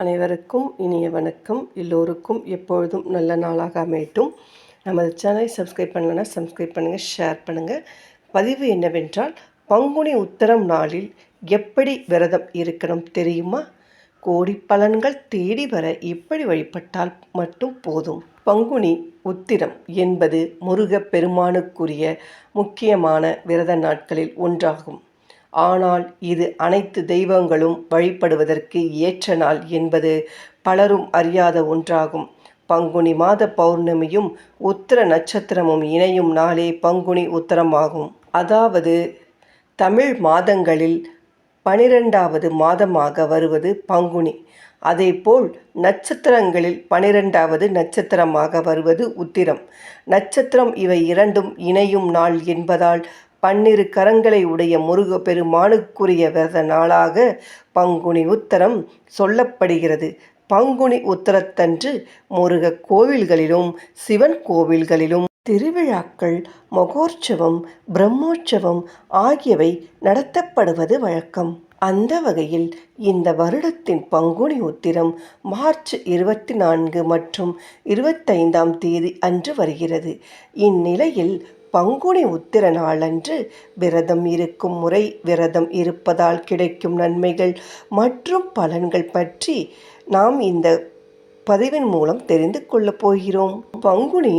அனைவருக்கும் இனிய வணக்கம். எல்லோருக்கும் எப்பொழுதும் நல்ல நாளாக அமையட்டும். நமது சேனலை சப்ஸ்கிரைப் பண்ணலன்னா சப்ஸ்கிரைப் பண்ணுங்கள் ஷேர் பண்ணுங்கள் பதிவு என்னவென்றால் பங்குனி உத்தரம் நாளில் எப்படி விரதம் இருக்கணும் தெரியுமா? கோடி பலன்கள் தேடி வர இப்படி வழிபட்டால் மட்டும் போதும்? பங்குனி உத்திரம் என்பது முருகப் பெருமானுக்குரிய முக்கியமான விரத நாட்களில் ஒன்றாகும். ஆனால் இது அனைத்து தெய்வங்களும் வழிபடுவதற்கு ஏற்ற நாள் என்பது பலரும் அறியாத ஒன்றாகும். பங்குனி மாத பௌர்ணமியும் உத்திர நட்சத்திரமும் இணையும் நாளே பங்குனி உத்தரமாகும். அதாவது தமிழ் மாதங்களில் பனிரெண்டாவது மாதமாக வருவது பங்குனி. அதேபோல் நட்சத்திரங்களில் பனிரெண்டாவது நட்சத்திரமாக வருவது உத்திரம். நட்சத்திரம் இவை இரண்டும் இணையும் நாள் என்பதால் பன்னிரு கரங்களை உடைய முருக பெருமானுக்குரிய விரத நாளாக பங்குனி உத்தரம் சொல்லப்படுகிறது. பங்குனி உத்தரத்தன்று முருக கோவில்களிலும் சிவன் கோவில்களிலும் திருவிழாக்கள் மகோற்சவம் பிரம்மோற்சவம் ஆகியவை நடத்தப்படுவது வழக்கம். அந்த வகையில் இந்த வருடத்தின் பங்குனி உத்திரம் மார்ச் இருபத்தி நான்கு மற்றும் இருபத்தைந்தாம் தேதி அன்று வருகிறது. இந்நிலையில் பங்குனி உத்திர நாளன்று விரதம் இருக்கும் முறை விரதம் இருப்பதால் கிடைக்கும் நன்மைகள் மற்றும் பலன்கள் பற்றி நாம் இந்த பதிவின் மூலம் தெரிந்து கொள்ளப் போகிறோம். பங்குனி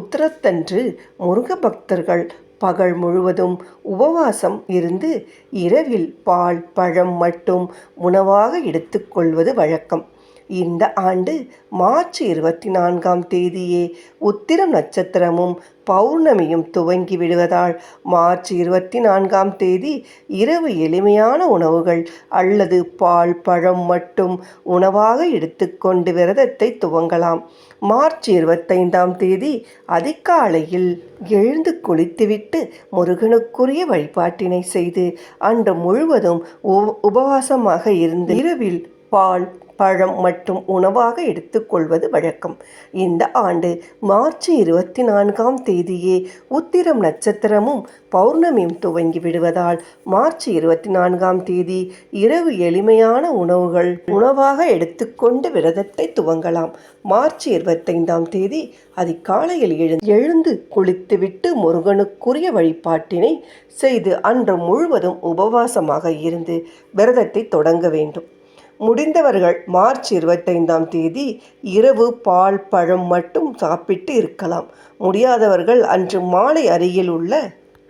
உத்திரத்தன்று முருக பக்தர்கள் பகல் முழுவதும் உபவாசம் இருந்து இரவில் பால் பழம் மட்டும் உணவாக எடுத்துக்கொள்வது வழக்கம். இந்த ஆண்டு மார்ச் இருபத்தி நான்காம் தேதியே உத்திரம் நட்சத்திரமும் பௌர்ணமியும் துவங்கி விடுவதால் மார்ச் இருபத்தி நான்காம் தேதி இரவு எளிமையான உணவுகள் அல்லது பால் பழம் மட்டும் உணவாக எடுத்துக்கொண்டு விரதத்தை துவங்கலாம். மார்ச் இருபத்தைந்தாம் தேதி அதிகாலையில் எழுந்து குளித்துவிட்டு முருகனுக்குரிய வழிபாட்டினை செய்து அன்று முழுவதும் உபவாசமாக இருந்து இரவில் பால் பழம் மற்றும் உணவாக எடுத்துக்கொள்வது வழக்கம். இந்த ஆண்டு மார்ச் இருபத்தி நான்காம் தேதியே உத்திரம் நட்சத்திரமும் பௌர்ணமியும் துவங்கி விடுவதால் மார்ச் இருபத்தி நான்காம் தேதி இரவு எளிமையான உணவுகள் உணவாக எடுத்துக்கொண்டு விரதத்தை துவங்கலாம். மார்ச் இருபத்தைந்தாம் தேதி அதிகாலையில் எழு எழுந்து குளித்துவிட்டு முருகனுக்குரிய வழிபாட்டினை செய்து அன்று முழுவதும் உபவாசமாக இருந்து விரதத்தை தொடங்க வேண்டும். முடிந்தவர்கள் மார்ச் இருபத்தைந்தாம் தேதி இரவு பால் பழம் மட்டும் சாப்பிட்டு இருக்கலாம். முடியாதவர்கள் அன்று மாலை அருகில் உள்ள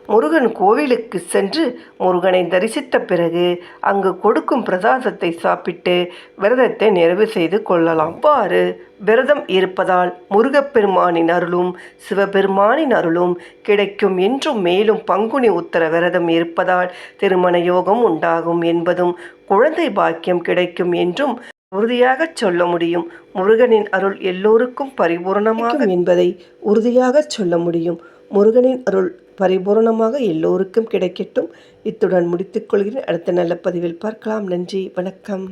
முருகன் கோவிலுக்கு சென்று முருகனை தரிசித்த பிறகு அங்கு கொடுக்கும் பிரசாதத்தை சாப்பிட்டு விரதத்தை நிறைவு செய்து கொள்ளலாம். அவ்வாறு விரதம் இருப்பதால் முருகப்பெருமானின் அருளும் சிவபெருமானின் அருளும் கிடைக்கும் என்றும் மேலும் பங்குனி உத்தர விரதம் இருப்பதால் திருமண யோகம் உண்டாகும் என்பதும் குழந்தை பாக்கியம் கிடைக்கும் என்றும் உறுதியாக சொல்ல முடியும். முருகனின் அருள் எல்லோருக்கும் பரிபூர்ணமாக என்பதை உறுதியாக சொல்ல முடியும். முருகனின் அருள் பரிபூர்ணமாக எல்லோருக்கும் கிடைக்கட்டும். இத்துடன் முடித்துக்கொள்கிறேன் அடுத்த நல்ல பதிவில் பார்க்கலாம். நன்றி. வணக்கம்.